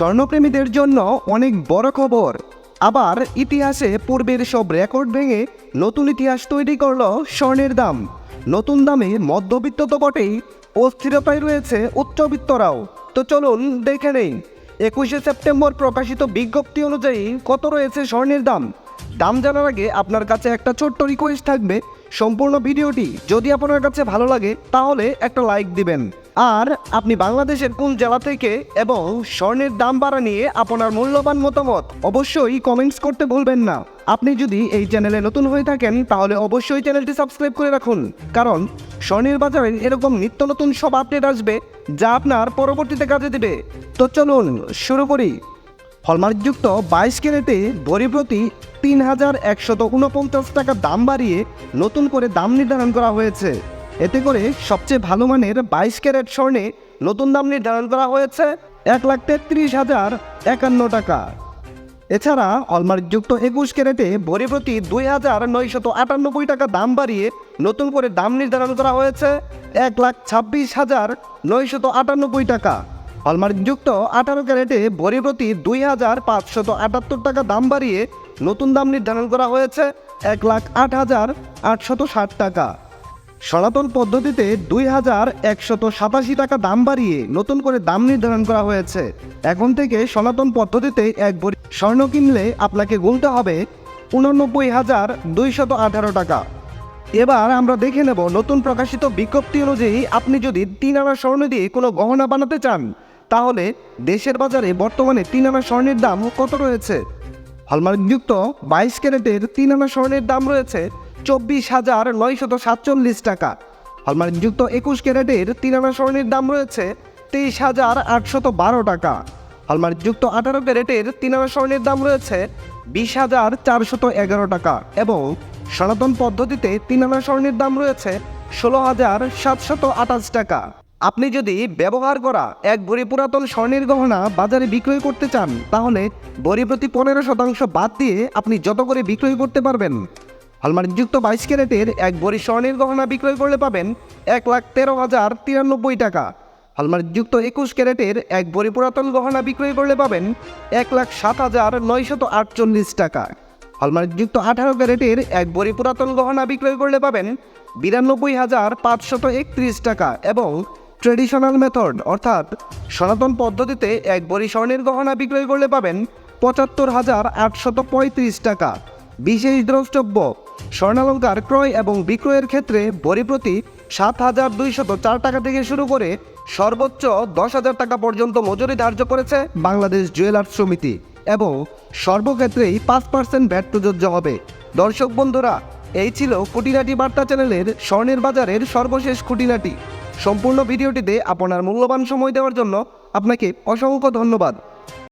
স্বর্ণপ্রেমীদের জন্য অনেক বড় খবর। আবার ইতিহাসে পূর্বের সব রেকর্ড ভেঙে নতুন ইতিহাস তৈরি করল স্বর্ণের দাম। নতুন দামে মধ্যবিত্ত তো বটেই, অস্থিরতায় রয়েছে উচ্চবিত্তরাও। তো চলুন দেখে নেই, একুশে সেপ্টেম্বর প্রকাশিত বিজ্ঞপ্তি অনুযায়ী কত রয়েছে স্বর্ণের দাম? দাম জানার আগে আপনার কাছে একটা ছোট্ট রিকোয়েস্ট থাকবে। সম্পূর্ণ ভিডিওটি যদি আপনার কাছে ভালো লাগে, তাহলে একটা লাইক দিবেন। আর আপনি বাংলাদেশের কোন জেলা থেকে এবং স্বর্ণের দাম বাড়া নিয়ে আপনার মূল্যবান মতামত অবশ্যই কমেন্টস করতে ভুলবেন না। আপনি যদি এই চ্যানেলে নতুন হয়ে থাকেন, তাহলে অবশ্যই চ্যানেলটি সাবস্ক্রাইব করে রাখুন। কারণ স্বর্ণের বাজারে এরকম নিত্য নতুন সব আপডেট আসবে, যা আপনার পরবর্তীতে কাজে দেবে। তো চলুন শুরু করি। হলমার্কযুক্ত বাইশ ক্যারেটে ভরি প্রতি তিন হাজার একশত উনপঞ্চাশ টাকা দাম বাড়িয়ে নতুন করে দাম নির্ধারণ করা হয়েছে। এতে করে সবচেয়ে ভালো মানের বাইশ ক্যারেট স্বর্ণে নতুন দাম নির্ধারণ করা হয়েছে এক লাখ তেত্রিশ হাজার একান্ন টাকা। এছাড়া হলমার্কযুক্ত একুশ ক্যারেটে ভরি প্রতি দুই হাজার নয়শত আটানব্বই টাকা দাম বাড়িয়ে নতুন করে দাম নির্ধারণ করা হয়েছে এক লাখ ছাব্বিশ হাজার নয়শত আটানব্বই টাকা। হলমার্কযুক্ত আঠারো ক্যারেটে ভরি প্রতি দুই হাজার পাঁচশত আটাত্তর টাকা দাম বাড়িয়ে নতুন দাম নির্ধারণ করা হয়েছে এক লাখ আট হাজার আটশত ষাট টাকা। সনাতন পদ্ধতিতে দুই হাজার একশত সাতাশি টাকা দাম বাড়িয়ে নতুন করে দাম নির্ধারণ করা হয়েছে। এখন থেকে সনাতন পদ্ধতিতে এক ভরি স্বর্ণ কিনলে আপনাকে গুনতে হবে উননব্বই হাজার দুইশত আঠারো টাকা। এবার আমরা দেখে নেব নতুন প্রকাশিত বিজ্ঞপ্তি অনুযায়ী আপনি যদি তিন আনা স্বর্ণ দিয়ে কোনো গহনা বানাতে চান, তাহলে দেশের বাজারে বর্তমানে তিন আনা স্বর্ণের দাম কত রয়েছে? হলমার্কযুক্ত বাইশ ক্যারেটের তিন আনা স্বর্ণের দাম রয়েছে চব্বিশ হাজার নয়শত সাতচল্লিশ টাকা। হলমার্কযুক্ত একুশ ক্যারেটের তিন আনা স্বর্ণের দাম রয়েছে তেইশ হাজার আটশত বারো টাকা। হলমার্কযুক্ত আঠারো ক্যারেটের তিনানা স্বর্ণের দাম রয়েছে বিশ হাজার চারশত এগারো টাকা এবং সনাতন পদ্ধতিতে তিনানা স্বর্ণের দাম রয়েছে ষোলো হাজার সাতশত আঠাশ টাকা। আপনি যদি ব্যবহার করা এক ভরি পুরাতন স্বর্ণের গহনা বাজারে বিক্রয় করতে চান, তাহলে ভরি প্রতি পনেরো শতাংশ বাদ দিয়ে আপনি যত করে বিক্রয় করতে পারবেন হলমার্কযুক্ত বাইশ ক্যারেটের এক ভরি স্বর্ণের গহনা বিক্রয় করলে পাবেন এক লাখ তেরো হাজার তিরানব্বই টাকা। হলমার্কযুক্ত একুশ ক্যারেটের এক ভরি পুরাতন গহনা বিক্রয় করলে পাবেন এক লাখ সাত হাজার নয়শত আটচল্লিশ টাকা। হলমার্কযুক্ত আঠারো ক্যারেটের এক ভরি পুরাতন গহনা বিক্রয় করলে পাবেন বিরানব্বই হাজার পাঁচশত একত্রিশ টাকা এবং ট্রেডিশনাল মেথড, অর্থাৎ সনাতন পদ্ধতিতে এক ভরি স্বর্ণের গহনা বিক্রয় করলে পাবেন পঁচাত্তর হাজার আটশত পঁয়ত্রিশ টাকা। বিশেষ দ্রষ্টব্য স্বর্ণালঙ্কার ক্রয় এবং বিক্রয়ের ক্ষেত্রে ভরি প্রতি সাত হাজার দুইশত চার টাকা থেকে শুরু করে সর্বোচ্চ দশ হাজার টাকা পর্যন্ত মজুরি ধার্য করেছে বাংলাদেশ জুয়েলার্স সমিতি এবং সর্বক্ষেত্রেই পাঁচ পার্সেন্ট ভ্যাট প্রযোজ্য হবে। দর্শক বন্ধুরা, এই ছিল খুঁটিনাটি বার্তা চ্যানেলের স্বর্ণের বাজারের সর্বশেষ খুঁটিনাটি। সম্পূর্ণ ভিডিওটিতে আপনার মূল্যবান সময় দেওয়ার জন্য আপনাকে অসংখ্য ধন্যবাদ।